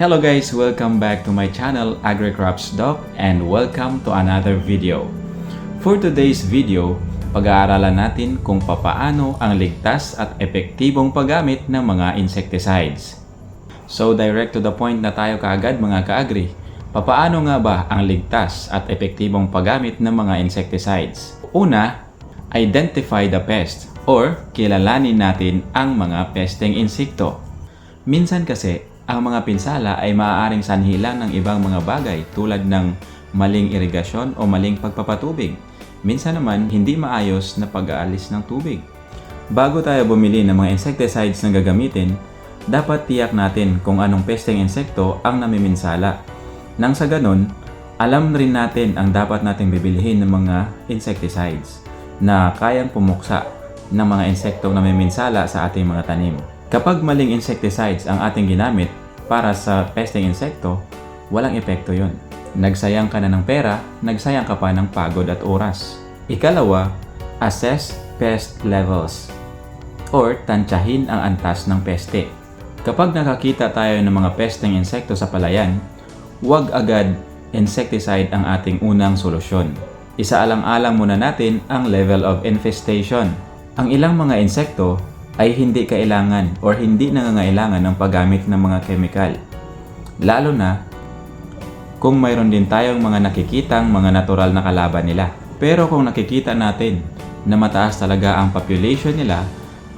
Hello guys, welcome back to my channel AgriCrops Doc and welcome to another video. For today's video, pag-aaralan natin kung papaano ang ligtas at epektibong paggamit ng mga insecticides. So direct to the point na tayo kaagad mga kaagri. Papaano nga ba ang ligtas at epektibong paggamit ng mga insecticides? Una, identify the pest or kilalanin natin ang mga pesteng insekto. Minsan kasi, ang mga pinsala ay maaaring sanhi lang ng ibang mga bagay tulad ng maling irigasyon o maling pagpapatubig. Minsan naman, hindi maayos na pag-aalis ng tubig. Bago tayo bumili ng mga insecticides na gagamitin, dapat tiyak natin kung anong pesteng insekto ang namiminsala. Nang sa ganun, alam rin natin ang dapat nating bibilihin ng mga insecticides na kayang pumuksa ng mga insektong namiminsala sa ating mga tanim. Kapag maling insecticides ang ating ginamit para sa pesteng insekto, walang epekto yon. Nagsayang ka na ng pera, nagsayang ka pa ng pagod at oras. Ikalawa, assess pest levels or tansyahin ang antas ng peste. Kapag nakakita tayo ng mga pesteng insekto sa palayan, huwag agad insecticide ang ating unang solusyon. Isaalang-alang muna natin ang level of infestation. Ang ilang mga insekto ay hindi kailangan or hindi nangangailangan ng paggamit ng mga chemical. Lalo na kung mayroon din tayong mga nakikitang mga natural na kalaban nila. Pero kung nakikita natin na mataas talaga ang population nila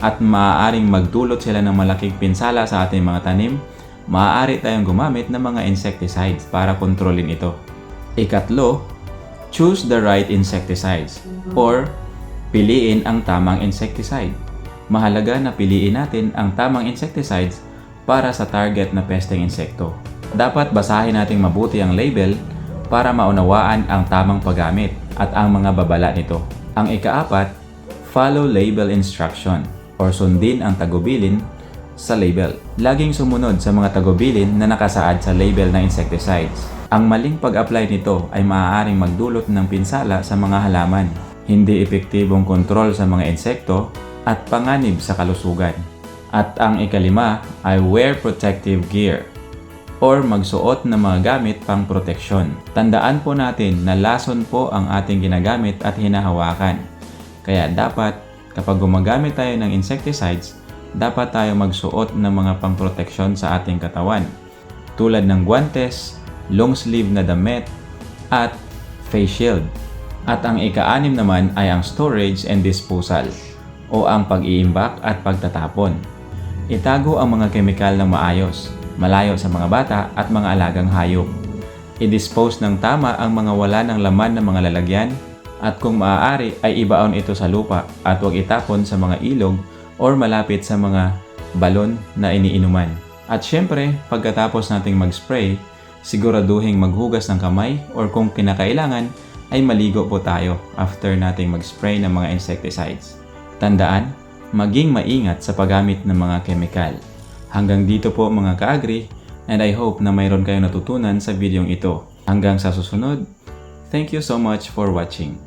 at maaaring magdulot sila ng malaking pinsala sa ating mga tanim, maaari tayong gumamit ng mga insecticides para kontrolin ito. Ikatlo, choose the right insecticides or piliin ang tamang insecticide. Mahalaga na piliin natin ang tamang insecticides para sa target na pesteng insekto. Dapat basahin nating mabuti ang label para maunawaan ang tamang paggamit at ang mga babala nito. Ang ikaapat, follow label instruction or sundin ang tagubilin sa label. Laging sumunod sa mga tagubilin na nakasaad sa label ng insecticides. Ang maling pag-apply nito ay maaaring magdulot ng pinsala sa mga halaman, hindi epektibong kontrol sa mga insekto, at panganib sa kalusugan. At ang ikalima ay wear protective gear or magsuot ng mga gamit pang proteksyon. Tandaan po natin na lason po ang ating ginagamit at hinahawakan. Kaya dapat kapag gumagamit tayo ng insecticides, dapat tayo magsuot ng mga pangproteksyon sa ating katawan tulad ng guantes, long sleeve na damit, at face shield. At ang ika-anim naman ay ang storage and disposal o ang pag-iimbak at pagtatapon. Itago ang mga kemikal ng maayos, malayo sa mga bata at mga alagang hayop. I-dispose ng tama ang mga wala ng laman ng mga lalagyan at kung maaari ay ibaon ito sa lupa at huwag itapon sa mga ilog or malapit sa mga balon na iniinuman. At syempre, pagkatapos nating mag-spray, siguraduhin maghugas ng kamay or kung kinakailangan ay maligo po tayo after nating mag-spray ng mga insecticides. Tandaan, maging maingat sa paggamit ng mga kemikal. Hanggang dito po mga kaagri and I hope na mayroon kayong natutunan sa videong ito. Hanggang sa susunod, thank you so much for watching.